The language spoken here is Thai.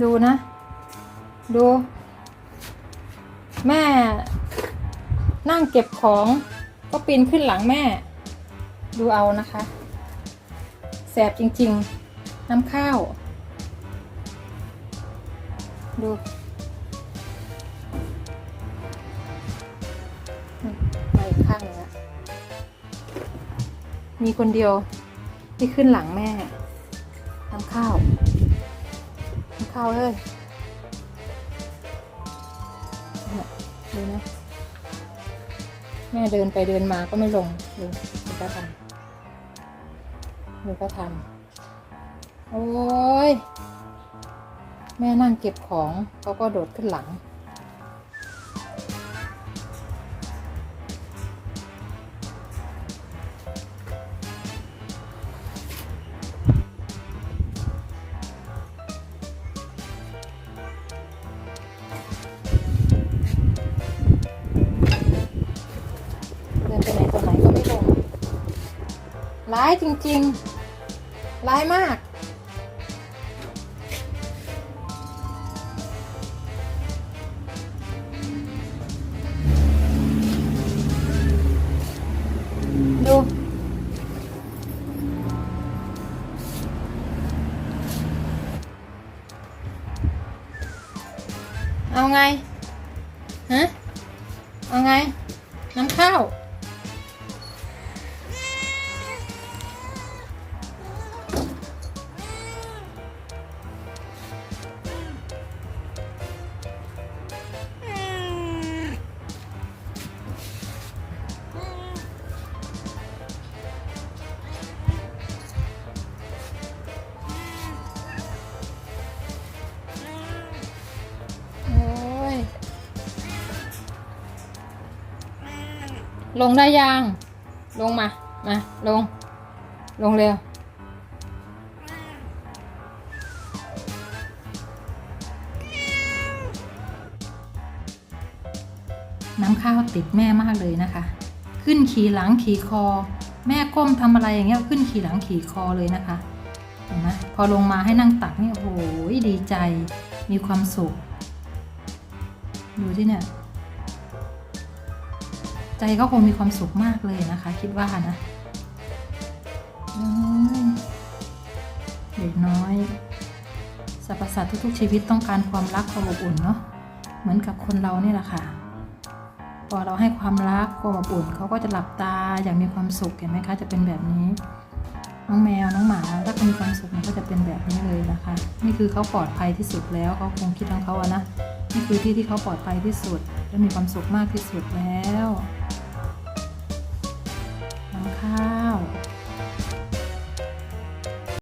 ดูนะ ดู แม่ นั่งเก็บของ ก็ปีนขึ้นหลังแม่ ดูเอานะคะ แสบจริง ๆ น้ำข้าว ดูไปข้างนึงอะมีคนเดียวที่ขึ้นหลังแม่น้ำข้าว ข้าวเฮ้ยเนี่ยดูนะ แม่เดินไปเดินมาก็ไม่ลง ดูดูก็ทำดูก็ทำโอ้ย แม่นั่งเก็บของเขาก็โดดขึ้นหลัง ร้ายจริงๆ ร้ายมาก ดู เอาไง ฮะ เอาไง น้ำข้าว ลงได้ยัง ลงมา มา ลง ลงเร็ว น้ำข้าวติดแม่มากเลยนะคะ ขึ้นขี่หลังขี่คอ แม่ก้มทำอะไรอย่างเงี้ยขึ้นขี่หลังขี่คอเลยนะคะ เห็นไหมพอลงมาให้นั่งตักนี่โอ้โหดีใจ มีความสุข ดูที่เนี่ย ใจก็คงมีความสุขมากเลยนะคะ คิดว่านะเด็กน้อยสรรพสัตว์ทุกๆชีวิตต้องการความรักความอบอุ่นเนาะเหมือนกับคนเราเนี่ยแหละค่ะ พอเราให้ความรักความอบอุ่นเขาก็จะหลับตาอย่างมีความสุขเห็นไหมคะจะเป็นแบบนี้ น้องแมวน้องหมาถ้าเขามีความสุขมันก็จะเป็นแบบนี้เลยนะคะ นี่คือเขาปลอดภัยที่สุดแล้วเขาคงคิดของเขาอะนะนี่คือที่ที่เขาปลอดภัยที่สุดและมีความสุขมากที่สุดแล้ว